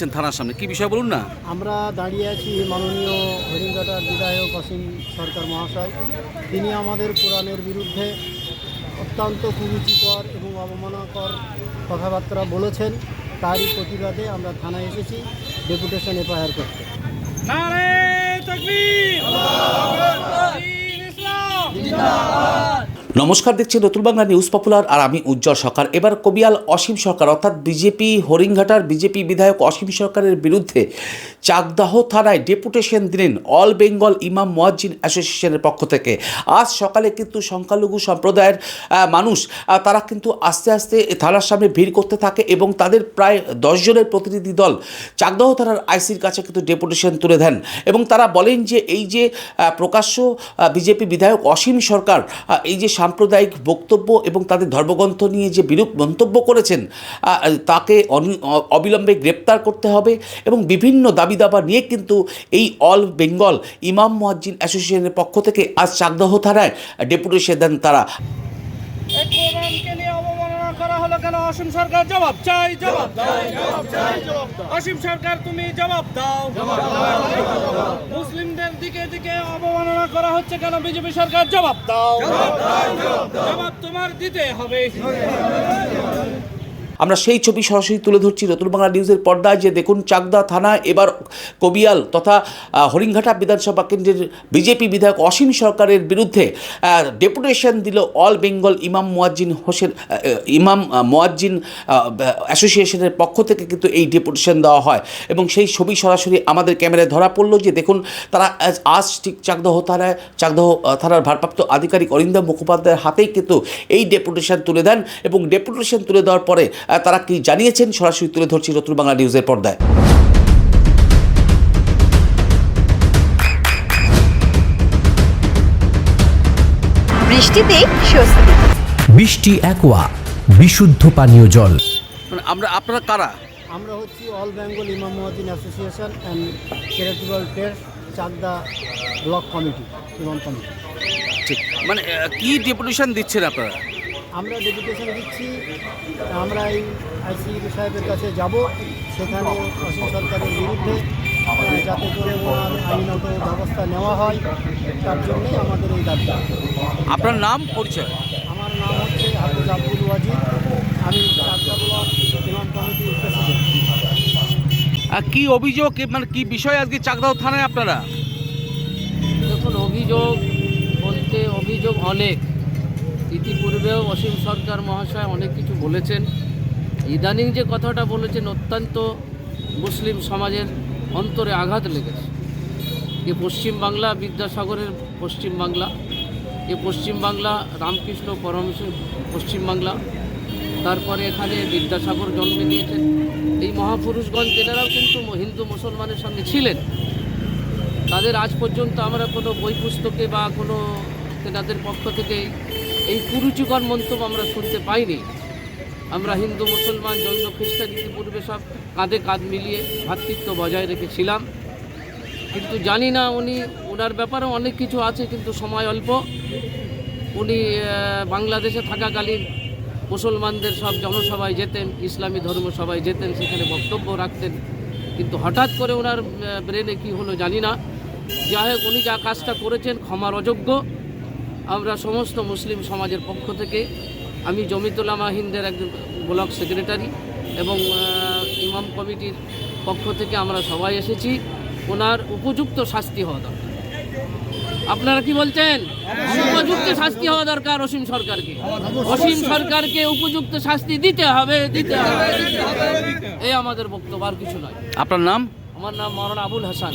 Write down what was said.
দিচ্ছেন থানার সামনে? কি বিষয় বলুন না। আমরা দাঁড়িয়ে আছি মাননীয় হরিণঘাটার বিধায়ক অসীম সরকার মহাশয়। তিনি আমাদের কোরআনের বিরুদ্ধে অত্যন্ত কুরুচিকর এবং অবমাননাকর কথাবার্তা বলেছেন। তারই প্রতিবাদে আমরা থানায় এসেছি ডেপুটেশন এফআইআর করতে। নমস্কার, দেখছেন নতুন বাংলা নিউজ পপুলার আর আমি উজ্জ্বল সরকার। এবার কবিয়াল অসীম সরকার, অর্থাৎ বিজেপি হরিংঘাটার বিজেপি বিধায়ক অসীম সরকারের বিরুদ্ধে চাকদাহ থানায় ডেপুটেশন দিলেন অল বেঙ্গল ইমাম মোয়াজ্জিন অ্যাসোসিয়েশনের পক্ষ থেকে। আজ সকালে কিন্তু সংখ্যালঘু সম্প্রদায়ের মানুষ তারা কিন্তু আস্তে আস্তে থানার সামনে ভিড় করতে থাকে এবং তাদের প্রায় দশজনের প্রতিনিধি দল চাকদাহ থানার আইসির কাছে কিন্তু ডেপুটেশন তুলে দেন এবং তারা বলেন যে এই যে প্রকাশ্য বিজেপি বিধায়ক অসীম সরকার এই যে সাম্প্রদায়িক বক্তব্য এবং তাদের ধর্মগ্রন্থ নিয়ে যে বিরূপ মন্তব্য করেছেন তাকে অবিলম্বে গ্রেপ্তার করতে হবে এবং বিভিন্ন দাবি দাবা নিয়ে কিন্তু এই অল বেঙ্গল ইমাম মুয়াজ্জিন অ্যাসোসিয়েশনের পক্ষ থেকে আজ চাকদহ থানায় ডেপুটেশন দেন তারা এই কোরআনকে নিয়ে অবমাননা করা হলো কেন? অসীম সরকার জবাব চাই জবাব অসীম সরকার তুমি জবাব দাও। মুসলিমদের দিকে দিকে অবমাননা করা হচ্ছে কেন? বিজেপি সরকার জবাব দাও। জবাব তোমার দিতে হবে। আমরা সেই ছবি সরাসরি তুলে ধরছি নতুন বাংলা নিউজের পর্দায় যে দেখুন চাকদা থানা এবার কবিয়াল তথা আহ, হরিণঘাটা বিধানসভা কেন্দ্রের বিজেপি বিধায়ক অসীম সরকারের বিরুদ্ধে ডেপুটেশন দিল অল বেঙ্গল ইমাম মোয়াজ্জিন হোসেন ইমাম মোয়াজ্জিন অ্যাসোসিয়েশনের পক্ষ থেকে কিন্তু এই ডেপুটেশন দেওয়া হয়। এবং সেই ছবি সরাসরি আমাদের ক্যামেরায় ধরা পড়ল যে দেখুন তারা আজ ঠিক চাকদহ থানায় চাকদহ থানার ভারপ্রাপ্ত আধিকারিক অরিন্দম মুখোপাধ্যায়ের হাতেই কিন্তু এই ডেপুটেশন তুলে দেন এবং ডেপুটেশন তুলে দেওয়ার পরে তারা কি জানিয়েছেন? সরাসরি তুলে ধরছি নতুন বাংলা নিউজের পর্দায়। বৃষ্টিতে স্বস্তি। বৃষ্টি অ্যাকোয়া বিশুদ্ধ পানীয় জল। মানে আমরা আপনারা কারা? আমরা হচ্ছি অল বেঙ্গল ইমাম মহাদিন association and charitable trust Chakdah block committee ইমাম কমিটি। ঠিক। মানে আহ, কি ডেপুটেশন দিচ্ছেন আপনারা? আমরা ডেপুটেশন দিচ্ছি আমরা এই আইসি সাহেবের কাছে যাব। সেখানে অসীম সরকারের বিরুদ্ধে যাতে করে ওনার আইনত ব্যবস্থা নেওয়া হয় তার জন্যই আমাদের এই দাবি। আপনার নাম পরিচয়? আমার নাম হচ্ছে হাফিজ আব্দুল ওয়াজিদ। আমি ইমাম কমিটির প্রেসিডেন্ট আর কি অভিযোগ মানে কি বিষয় আজকে চাকদাও থানায় আপনারা? দেখুন অভিযোগ বলতে অভিযোগ অনেক। ইতিপূর্বেও অসীম সরকার মহাশয় অনেক কিছু বলেছেন। ইদানিং যে কথাটা বলেছেন অত্যন্ত মুসলিম সমাজের অন্তরে আঘাত লেগেছে। এ পশ্চিমবাংলা বিদ্যাসাগরের পশ্চিমবাংলা, এ পশ্চিমবাংলা রামকৃষ্ণ পরমশ পশ্চিমবাংলা, তারপরে এখানে বিদ্যাসাগর জন্ম নিয়েছেন এই মহাপুরুষগণ তেনারাও কিন্তু হিন্দু মুসলমানের সঙ্গে ছিলেন। তাদের আজ পর্যন্ত আমরা কোনো বই পুস্তকে বা কোনো তেনাদের পক্ষ থেকে এই কুরুচিকর মন্তব্য আমরা শুনতে পাইনি। আমরা হিন্দু, মুসলমান, জৈন, খ্রিস্টান ইতিপূর্বে সব কাঁধে কাঁধ মিলিয়ে ভ্রাতৃত্ব বজায় রেখেছিলাম। কিন্তু জানি না উনি ওনার ব্যাপারে অনেক কিছু আছে কিন্তু সময় অল্প। উনি বাংলাদেশে থাকাকালীন মুসলমানদের সব জনসভায় যেতেন, ইসলামী ধর্ম সভায় যেতেন, সেখানে বক্তব্য রাখতেন। কিন্তু হঠাৎ করে ওনার ব্রেনে কি হলো জানি না। যাই হোক, উনি যা কাজটা করেছেন ক্ষমার অযোগ্য। আমরা সমস্ত মুসলিম সমাজের পক্ষ থেকে আমি জমিতুলামা হিন্দের একজন ব্লক সেক্রেটারি এবং ইমাম কমিটির পক্ষ থেকে আমরা সবাই এসেছি। ওনার উপযুক্ত শাস্তি হওয়া দরকার। আপনারা কি বলছেন? উপযুক্ত শাস্তি হওয়া দরকার অসীম সরকারকে। অসীম সরকারকে উপযুক্ত শাস্তি দিতে হবে দিতে হবে। এই আমাদের বক্তব্য আর কিছু নয়। আপনার নাম? আমার নাম মরণ আবুল হাসান।